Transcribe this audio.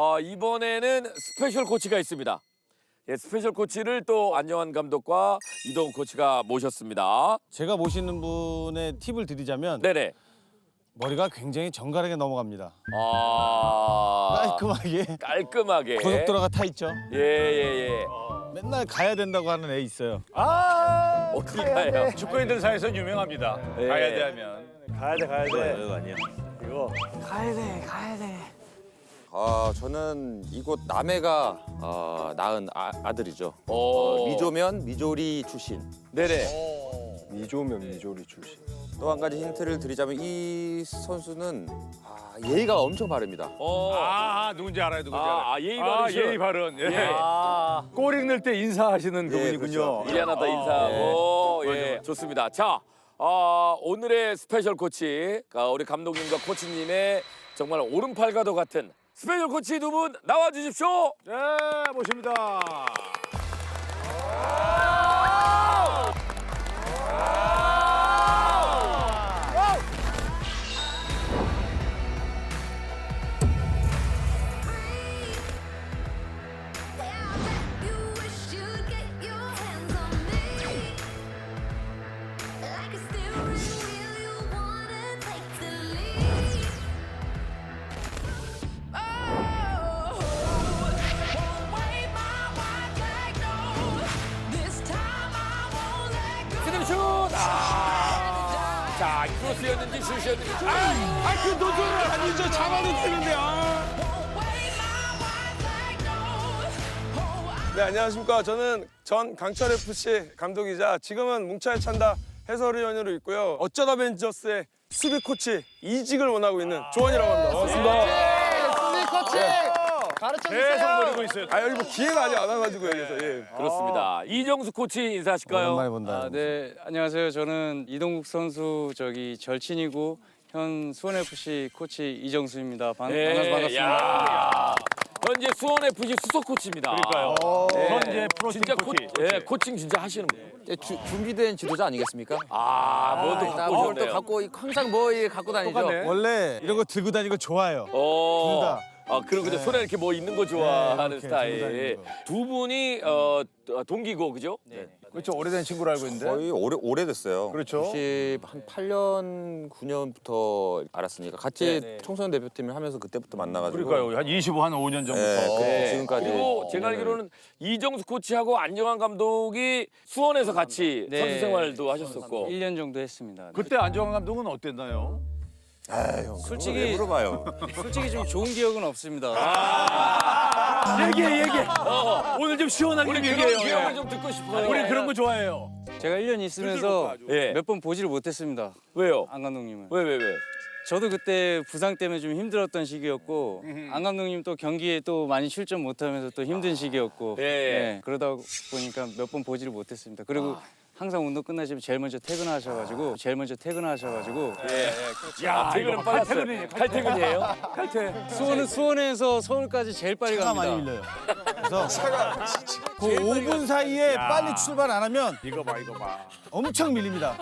어, 이번에는 스페셜 코치가 있습니다. 예, 스페셜 코치를 또 안정환 감독과 이동훈 코치가 모셨습니다. 제가 모시는 분의 팁을 드리자면 네네. 머리가 굉장히 정갈하게 넘어갑니다. 아 깔끔하게 깔끔하게. 고속도로가 타 있죠. 예예예. 맨날 가야 된다고 하는 애 있어요. 아 어디 가요? 축구인들 사이에서 유명합니다. 예. 가야 돼 하면. 가야 돼 가야 돼. 이거 아니야. 이거 아 저는 이곳 남해가 어, 낳은 아, 아들이죠. 오. 어, 미조면 미조리 출신. 네네. 미조면 미조리 출신. 또 한 가지 힌트를 드리자면 이 선수는 아, 예의가 엄청 바릅니다. 어. 아 누군지 알아요 누군지 아, 알아요. 아, 예의 아, 바르시죠? 예의 바른. 예. 예. 골 읽는 때 인사하시는 예, 그분이군요. 미안하다 인사하고 예, 좋습니다. 자 어, 오늘의 스페셜 코치 어, 우리 감독님과 코치님의 정말 오른팔과도 같은 스페셜 코치 두 분 나와 주십시오. 네 모십니다. 자 크로스였는지 슛이었는지. 아, 아 그 노조를 아니죠. 잡아도 되는데. 아. 네 안녕하십니까 저는 전 강철 FC 감독이자 지금은 뭉차에 찬다 해설위원으로 있고요 어쩌다 벤저스의 수비 코치 이직을 원하고 있는 조원이라고 합니다 반갑습니다 계속 노리고 있어요. 아 여기 뭐 기회가 아직 안 와가지고 여기서 예. 그렇습니다. 이정수 코치 인사하실까요? 오랜만에 본다. 아, 네. 안녕하세요. 저는 이동국 선수 저기 절친이고 현 수원 FC 코치 이정수입니다. 반, 네, 만나서 반갑습니다. 야. 현재 수원 FC 수석 코치입니다. 그러니까요. 네. 현재 프로팀 진짜 코, 코치. 예, 코칭 진짜 하시는 분. 예, 주- 준비된 지도자 아니겠습니까? 아, 뭐또 아, 갖고 뭘 오셨네요. 또 갖고 항상 뭐 갖고 다니죠. 똑같네. 원래 이런 거 들고 다니는 거 좋아해요. 어. 둘 다. 아, 그리고 근데 손에 이렇게 뭐 있는 거 좋아하는 네, 이렇게 스타일. 들고 다니는. 두 분이 어, 동기고, 그죠? 네. 그렇죠 오래된 친구로 알고 있는데. 거의 오래 오래됐어요. 그렇죠. 혹시 한 8년 9년부터 알았으니까 같이 네. 청소년 대표팀을 하면서 그때부터 만나가지고. 그러니까요 한 25, 한 5년 전부터. 예, 그 네. 지금까지. 그리고 제가 네. 알기로는 이정수 코치하고 안정환 감독이 수원에서 같이 네. 선수 생활도 하셨었고. 1년 정도 했습니다. 네. 그때 안정환 감독은 어땠나요? 솔직히 왜 물어봐요. 솔직히 좀 좋은 기억은 없습니다. 얘기해 얘기해. 어, 오늘 좀 시원하게 우리 좀 그런 얘기해요. 기억을 예. 좀 듣고 싶어요. 우리 그런 거 좋아해요. 제가 1년 있으면서 예. 몇 번 보지를 못했습니다. 왜요? 안 감독님을. 왜, 왜, 왜? 저도 그때 부상 때문에 좀 힘들었던 시기였고 안 감독님 또 경기에 또 많이 출전 못하면서 또 힘든 시기였고 예. 네, 그러다 보니까 몇 번 보지를 못했습니다. 그리고 항상 운동 끝나시면 제일 먼저 퇴근하셔가지고 제일 먼저 퇴근하셔가지고 야, 퇴근은 이거 빨랐어요. 칼퇴근이에요, 칼퇴근이에요? 칼퇴. 수원은 수원에서 서울까지 제일 빨리 차가 갑니다. 많이 밀려요. 그래서 그 5분 사이에 빨리 출발 안 하면 이거 봐 이거 봐. 엄청 밀립니다.